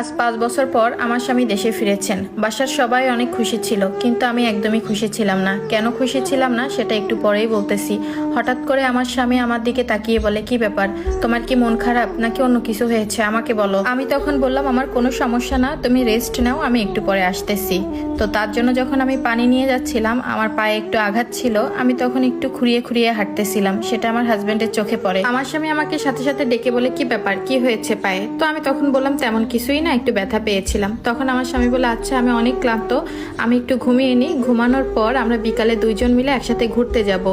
আজ পাঁচ বছর পর আমার স্বামী দেশে ফিরেছেন। বাসার সবাই অনেক খুশি ছিল, কিন্তু আমি একদমই খুশি ছিলাম না। কেন খুশি ছিলাম না সেটা একটু পরেই বলতেছি। হঠাৎ করে আমার স্বামী আমার দিকে তাকিয়ে বলে, কি ব্যাপার? তোমার কি মন খারাপ? নাকি অন্য কিছু হয়েছে? আমাকে বলো। আমি তখন বললাম, আমার কোনো সমস্যা না, তুমি রেস্ট নাও, আমি একটু পরে আসতেছি। তো তার জন্য যখন আমি পানি নিয়ে যাচ্ছিলাম, আমার পায়ে একটু আঘাত ছিল, আমি তখন একটু খুঁড়িয়ে খুঁড়িয়ে হাঁটতেছিলাম, সেটা আমার হাজব্যান্ডের চোখে পড়ে। আমার স্বামী আমাকে সাথে সাথে ডেকে বলে, কি ব্যাপার? কি হয়েছে পায়ে? তো আমি তখন বললাম, তেমন কিছুই না একটু ব্যথা পেয়েছিলাম। তখন আমার স্বামী বলে আচ্ছা আমি অনেক ক্লান্ত, আমি একটু ঘুমিয়ে নিই। ঘুমানোর পর আমরা বিকালে দুইজন মিলে একসাথে ঘুরতে যাব।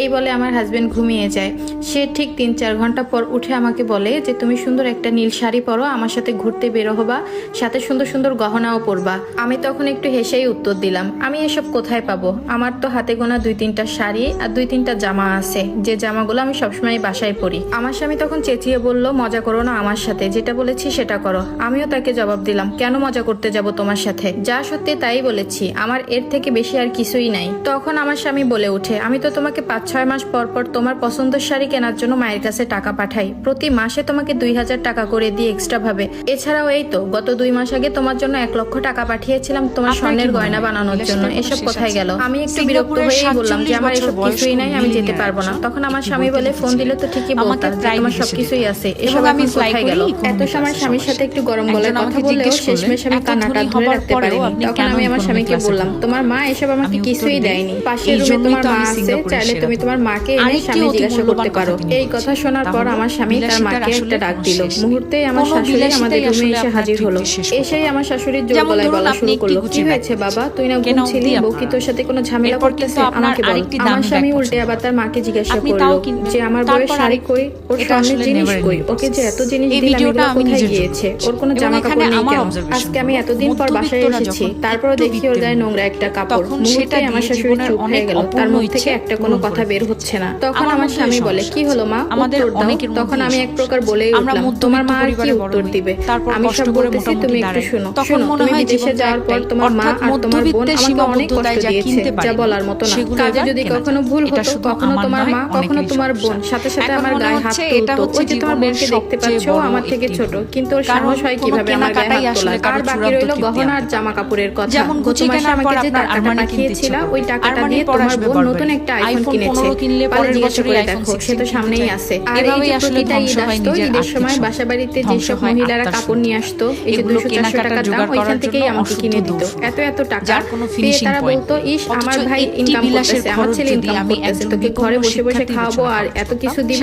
এই বলে আমার হাজবেন্ড ঘুমিয়ে যায়। সে ঠিক তিন চার ঘণ্টা পর উঠে আমাকে বলে যে, তুমি সুন্দর একটা নীল শাড়ি পরো, আমার সাথে ঘুরতে বেরো হবা, সাথে সুন্দর সুন্দর গহনাও পরবা। আমি তখন একটু হেসেই উত্তর দিলাম, আমি এসব কোথায় পাবো? আমার তো হাতে গোনা দুই তিনটা শাড়ি আর দুই তিনটা জামা আছে। যে জামাগুলো আমি সবসময় বাসায় পরি। আমার স্বামী তখন চেঁচিয়ে বলল, মজা করো না আমার সাথে, যেটা বলেছি সেটা করো। আমিও তাকে জবাব দিলাম কেন মজা করতে যাব তোমার সাথে? যা সত্যি তাই বলেছি আমার এর থেকে বেশি আর কিছুই নাই। তখন আমার স্বামী বলে ওঠে আমি তো তোমাকে পাঁচ ছয় মাস পর পর তোমার পছন্দের শাড়ি কেনার জন্য মায়ের কাছে টাকা পাঠাই। প্রতি মাসে তোমাকে দুই হাজার টাকা করে দিই এক্সট্রা ভাবে। এছাড়াও এই তো গত দুই মাস আগে তোমার জন্য এক লক্ষ টাকা পাঠিয়েছিলাম তোমার স্বর্ণের গয়না বানানোর জন্য। এসব কোথায়? গেল? আমি একটু বিরক্ত হয়েই বললাম যে আমার এসব কিছুই নাই আমি যেতে পারব না। তখন আমার স্বামী বলে ফোন দিলে তো ঠিকই বলতাম তোমার সবকিছুই আছে। এসব আমি কোথায় গেল? এত সময় স্বামীর সাথে একটু গরম একজন গলায় কথা বললেও শেষমেশ আমি কান্নাটা ধরে রাখতে পারিনি। তখন আমি আমার স্বামীকে বললাম তোমার মা এসব আমাকে কিছুই দেয়নি। এই রুমে তোমার মা আছে চাইলে তুমি তোমার মাকে এনে স্বামী জিজ্ঞাসা করতে পারো। এই কথা শোনার পর আমার স্বামী তার মাকে একটা ডাক দিল। শেষ মুহূর্তেই আমার শাশুড়ি আমাদের রুমে এসে হাজির হলো। এসেই আমার শাশুড়ির জোর গলায় বলা শুরু করল কি হয়েছে বাবা? তুই না ঘুমছিলি বউ কি তোর সাথে কোনো ঝামেলা করতেছে? আমাকে বল আমার স্বামী উল্টে আবার তার মাকে জিজ্ঞাসা করল তাও যে আমার বউয়ের তারপর শাড়ি কই ওর স্বর্ণের জিনিস কই ওকে যে এত জিনিস দিলাম এগুলো কোথায় গিয়েছে ওর কোনো জামা এখানে আমার আজকে আমি এতদিন পর বাসায় এসেছি তারপরে দেখি ওর গায়ে নোংরা একটা কাপড়। তখন সেটা আমার শাশুড়ি চুপ হয়ে গেল। তার মুখ থেকে একটা কোনো কথা বের হচ্ছে না। তখন আমার স্বামী বলে কি হলো মা? আমাদের অনেকের তখন আমি এক প্রকার। বলেই উঠলাম তোমার মা আর কি উত্তর দিবে? আমি সব বলতেছি তুমি একটু। শুনো তখন মনে হয় বিদেশে যাওয়ার পর তোমার মা আর তোমার বোন আমাকে অনেক কষ্ট দিয়েছে যা বলার মতো না। কাজে যদি কখনো ভুল হতো কখনো তোমার মা কখনো তোমার বোন। সাথে সাথে আমার গায়ে হাত এটা তুলতো হচ্ছে ওই যে তোমার বোনকে দেখতে পাচ্ছ আমার থেকে ছোট কিন্তু ওর সাহস হয় কীভাবে কেনাকাটাই আসলে কারও চূড়ান্ত গহনা আর জামা কাপড়ের কথা। যেমন গুচি কেনার পর আপনার আরমানি কিনতে পাঠিয়েছিল ইচ্ছে ওই টাকাটা দিয়ে তোমার বোন নতুন একটা আইফোন কিনেছে। 15 কিনলে পরের বছরই আইফোন সে তো সামনেই আছে। এভাবেই যে আসলে ধ্বংস হয় নিজের ঈদের সময় বাসা বাড়িতে যেসব মহিলারা কাপড় নিয়ে আসতো এই যে দুশো চারশো টাকা দাম ওইখান থেকেই আমাকে কিনে দিত। এত এত টাকা পেয়ে তারা বলতো ইস আমার ভাই ইনকাম করতেছে আমার ছেলে ইনকাম আমি করতেছে তোকে ঘরে বসে বসে খাওয়াবো আর এত কিছু দিব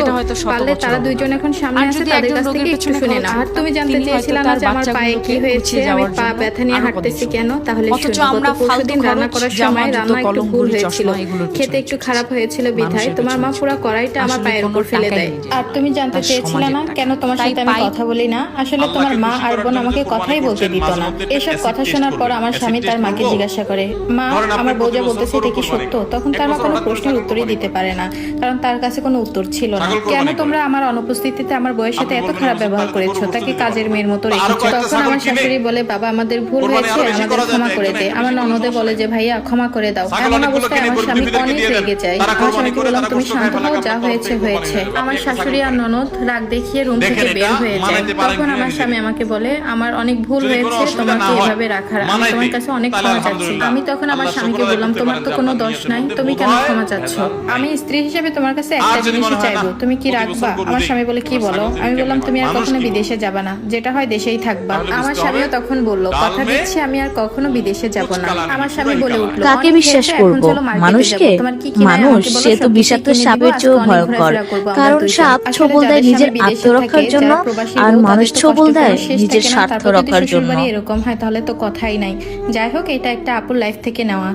পারলে তারা দুইজন এখন সামনে আছে তাদের কাছ থেকে একটু শুনে না আর তুমি জানতে তিনি হয়তো চেয়েছিলে না যে আমার পায়ে কি হয়েছে? আমি পা ব্যথা নিয়ে হাঁটতেছি কেন? তাহলে অথচ আমরা ফালতু রান্না করার সময় রান্না একটু ভুল হয়েছিল। খেতে একটু খারাপ হয়েছিল বিধায়। তোমার মা পুরো কড়াইটা আমার পায়ের উপর ফেলে দেয়। আর তুমি জানতে চেয়েছিলে না? কেন তোমার সাথে আমি কথা বলি না? আসলে তোমার মা আর বোন আমাকে কথাই বলতে দিত না। এসব কথা শোনার পর আমার স্বামী তার মাকে জিজ্ঞাসা করে মা আমার বউ যা বলতেছে এটা কি সত্য? তখন তার মা কোনো প্রশ্নের উত্তরই দিতে পারে না। কারণ তার কাছে কোনো উত্তর ছিল না। কেন তোমরা আমার অনুপস্থিতিতে আমার বউয়ের সাথে এত খারাপ ব্যবহার করেছ তাকে কাজের মেয়ের মতো রেখেছো তখন আমার শাশুড়ি বলে বাবা আমাদের ভুল হয়েছে আমাদের ক্ষমা করে দে। আমার ননদে বলে যে ভাইয়া ক্ষমা করে দাও। এমন অবস্থায় আমার স্বামী অনেক রেগে যায় আমার স্বামীকে বললাম তুমি শান্ত হও যা হয়েছে হয়েছে। আমার শাশুড়ি আর ননদ রাগ দেখিয়ে রুম থেকে বের হয়ে যায়। তখন আমার স্বামী আমাকে বলে আমার অনেক ভুল হয়েছে তোমাকে এভাবে রাখার। আমি তোমার কাছে অনেক ক্ষমা চাচ্ছি। আমি তখন আমার স্বামীকে বললাম তোমার তো কোনো দোষ নাই তুমি কেন ক্ষমা চাচ্ছ? আমি স্ত্রী হিসেবে তোমার কাছে একটা জিনিসই চাইব তুমি কি রাখবা আমার স্বামী বলে কি বলো আমি বললাম তুমি আর কখনো বিদেশে যাবা না যেটা হয় দেশেই থাকবা। আমার স্বামীও তখন বলল কথা দিচ্ছি আমি আর কখনো বিদেশে যাব না। আমার স্বামী বলে। উঠল কাকে বিশ্বাস করব? মানুষকে? তোমার কি কি মানুষ? সে তো বিষাক্ত সাপের চেয়েও ভয়ঙ্কর। করব কারণ সাপ ছবল দেয় নিজের বিদেশে আত্মরক্ষার জন্য আর মানুষ ছবল দেয় নিজের স্বার্থ রক্ষার জন্য। এরকম হয় তাহলে তো কথাই নাই। যাই হোক এটা একটা আপুর লাইফ থেকে নেওয়া।